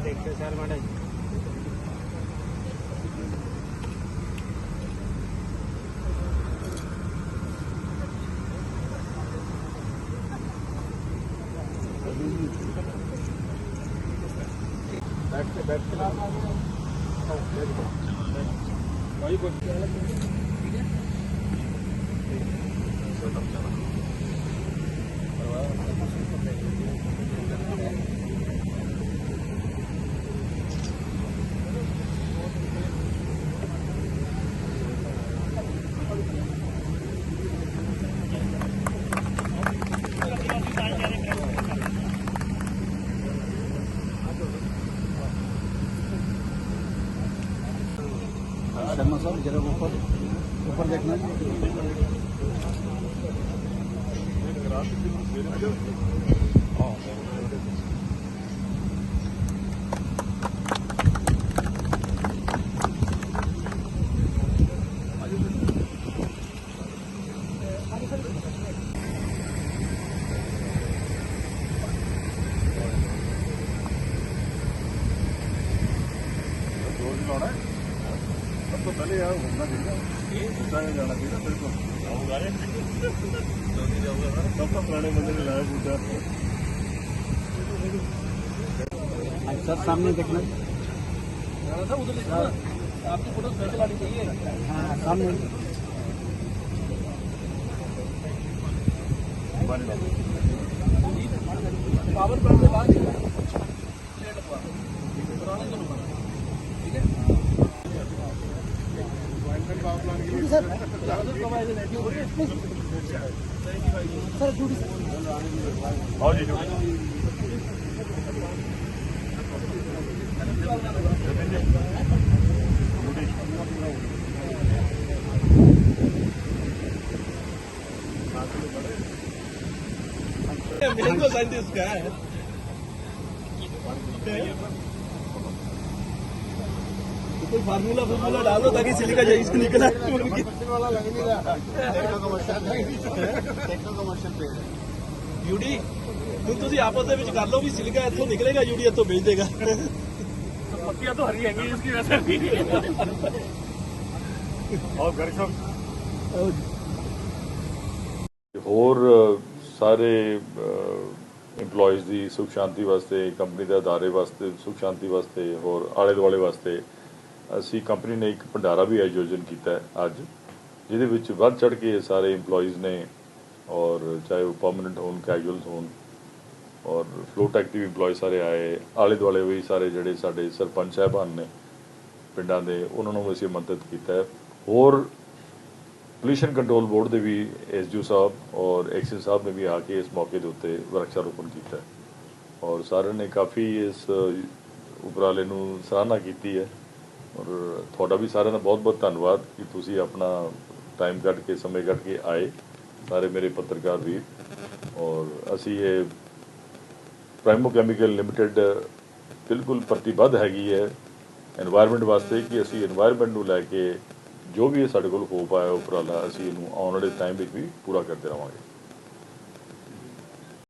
ਦੇਖੋ ਸਰ ਮਾੜਾ ਜੀ। ਬੈਠ ਕੇ ਬੈਠ ਕੇ। ਨਾ ਕੋਈ ਕੋਈ ਠੀਕ ਹੈ शर्मा साहब जरा ऊपर ऊपर देखना ਜ਼ੋਰ ਸਭ ਤੋਂ ਪਹਿਲੇ ਯਾਰ ਹੋਣਾ ਚਾਹੀਦਾ ਬੂਟਾ ਨੇ ਜਾਣਾ ਚਾਹੀਦਾ ਬਿਲਕੁਲ ਆਊਗਾ ਰੇ ਸਭ ਤੋਂ ਪੁਰਾਣੇ ਬੰਦੇ ਨੇ ਲਾਇਆ ਬੂਟਾ सर सामने देखना आपकी फोटो स्पेशल आनी चाहिए हाँ सामने पावर बैंक ਸਰ ਡਿਊਟੀ ਆਓ ਜੀ ਡਿਊਟੀ Mango scientist guy. कोई फार्मूला फार्मूला डाल दो ताकि सिलिका जाए इसको निकला ਯੂਡੀ ਹੁਣ ਤੁਸੀਂ ਆਪਸ ਦੇ ਵਿੱਚ ਕਰ ਲਓ ਵੀ ਸਿਲਿਕਾ ਇੱਥੋਂ ਨਿਕਲੇਗਾ ਯੂਡੀ ਇੱਥੋਂ ਭੇਜ ਦੇਗਾ पत्तियां तो हरी हैंगी इसकी वजह से और घर सब ਹੋਰ ਅ, ਸਾਰੇ EMPLOYEES ਦੀ ਸੁਖ ਸ਼ਾਂਤੀ ਵਾਸਤੇ ਕੰਪਨੀ ਦੇ ਅਦਾਰੇ ਵਾਸਤੇ ਸੁਖ ਸ਼ਾਂਤੀ ਵਾਸਤੇ ਹੋਰ ਆਲੇ ਦੁਆਲੇ ਵਾਸਤੇ ਅਸੀਂ ਕੰਪਨੀ ਨੇ ਇੱਕ ਭੰਡਾਰਾ ਵੀ ਆਯੋਜਨ ਕੀਤਾ ਹੈ ਅੱਜ, ਜਿਹਦੇ ਵਿੱਚ ਵੱਧ ਚੜ ਕੇ ਸਾਰੇ EMPLOYEES ਨੇ ਔਰ ਚਾਹੇ ਉਹ ਪਰਮਨੈਂਟ ਹੋਣ ਕੈਜੂਅਲਸ ਹੋਣ, ਔਰ ਫਲੋਟ ਐਕਟਿਵ EMPLOYEE ਸਾਰੇ ਆਏ ਆਲੇ ਦੁਆਲੇ ਵੀ ਸਾਰੇ ਜਿਹੜੇ ਸਾਡੇ ਸਰਪੰਚ ਸਾਹਿਬਾਨ ਨੇ ਪਿੰਡਾਂ ਦੇ, ਉਹਨਾਂ ਨੂੰ ਵੀ ਅਸੀਂ ਆਮੰਤਰਿਤ ਕੀਤਾ ਹੈ। ਹੋਰ ਪੋਲਿਊਸ਼ਨ ਕੰਟਰੋਲ ਬੋਰਡ ਦੇ ਵੀ ਐਸਡੀਓ ਸਾਹਿਬ ਔਰ ਐਕਸਿਸ ਸਾਹਿਬ ਨੇ ਵੀ ਆ ਕੇ ਇਸ ਮੌਕੇ ਦੇ ਉੱਤੇ ਵਰਕਸ਼ਾਪ ਕੀਤਾ ਔਰ ਸਾਰਿਆਂ ਨੇ ਕਾਫੀ ਇਸ ਉਪਰਾਲੇ ਨੂੰ ਸਰਾਹਨਾ ਕੀਤੀ ਹੈ। ਔਰ ਤੁਹਾਡਾ ਵੀ ਸਾਰਿਆਂ ਦਾ ਬਹੁਤ-ਬਹੁਤ ਧੰਨਵਾਦ ਕਿ ਤੁਸੀਂ ਆਪਣਾ ਟਾਈਮ ਕੱਢ ਕੇ, ਸਮੇਂ ਕੱਢ ਕੇ ਆਏ ਸਾਰੇ ਮੇਰੇ ਪੱਤਰਕਾਰ ਵੀਰ ਔਰ ਅਸੀਂ ਇਹ ਪ੍ਰਾਈਮੋ ਕੈਮੀਕਲ ਲਿਮਿਟਿਡ ਬਿਲਕੁਲ ਪ੍ਰਤੀਬੱਧ ਹੈਗੀ ਹੈ এনवायरमेंट ਵਾਸਤੇ ਕਿ ਅਸੀਂ এনवायरमेंट ਨੂੰ ਲੈ ਕੇ ਜੋ ਵੀ ਸਾਡੇ ਕੋਲ ਹੋ ਪਾਇਆ ਉਪਰਾਲਾ, ਅਸੀਂ ਇਹਨੂੰ ਆਉਣ ਵਾਲੇ ਟਾਈਮ ਵਿੱਚ ਵੀ ਪੂਰਾ ਕਰਦੇ ਰਵਾਂਗੇ।